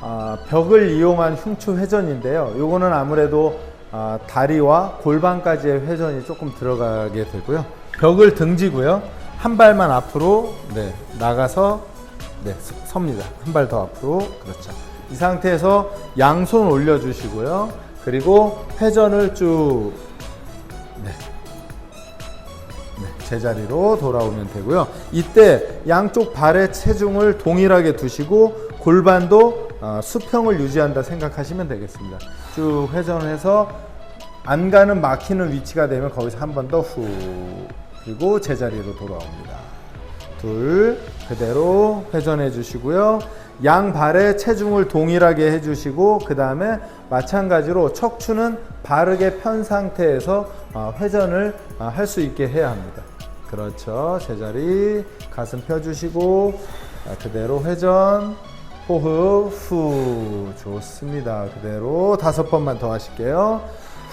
아, 벽을 이용한 흉추 회전인데요. 요거는 아무래도 아, 다리와 골반까지의 회전이 조금 들어가게 되고요. 벽을 등지고요. 한 발만 앞으로 네, 나가서 네, 서- 섭니다. 한 발 더 앞으로. 그렇죠. 이 상태에서 양손 올려주시고요. 그리고 회전을 쭉 네. 네, 제자리로 돌아오면 되고요. 이때 양쪽 발의 체중을 동일하게 두시고 골반도 어, 수평을 유지한다 생각하시면 되겠습니다. 쭉 회전해서 안 가는 막히는 위치가 되면 거기서 한 번 더 후 그리고 제자리로 돌아옵니다. 둘 그대로 회전해 주시고요. 양 발의 체중을 동일하게 해 주시고 그 다음에 마찬가지로 척추는 바르게 편 상태에서 어, 회전을 할 수 있게 해야 합니다. 그렇죠. 제자리 가슴 펴 주시고 자, 그대로 회전 호흡 후 좋습니다. 그대로 다섯 번만 더 하실게요.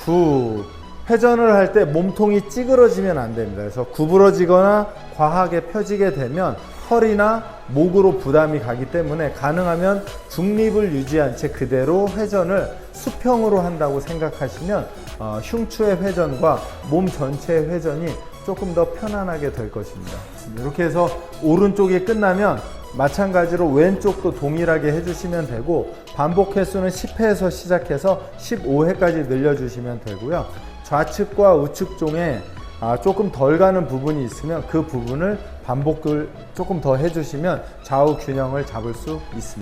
후 회전을 할 때 몸통이 찌그러지면 안 됩니다. 그래서 구부러지거나 과하게 펴지게 되면 허리나 목으로 부담이 가기 때문에 가능하면 중립을 유지한 채 그대로 회전을 수평으로 한다고 생각하시면 어, 흉추의 회전과 몸 전체의 회전이 조금 더 편안하게 될 것입니다. 이렇게 해서 오른쪽이 끝나면 마찬가지로 왼쪽도 동일하게 해주시면 되고 반복 횟수는 10회에서 시작해서 15회까지 늘려주시면 되고요. 좌측과 우측 종에 아, 조금 덜 가는 부분이 있으면 그 부분을 반복을 조금 더 해주시면 좌우 균형을 잡을 수 있습니다.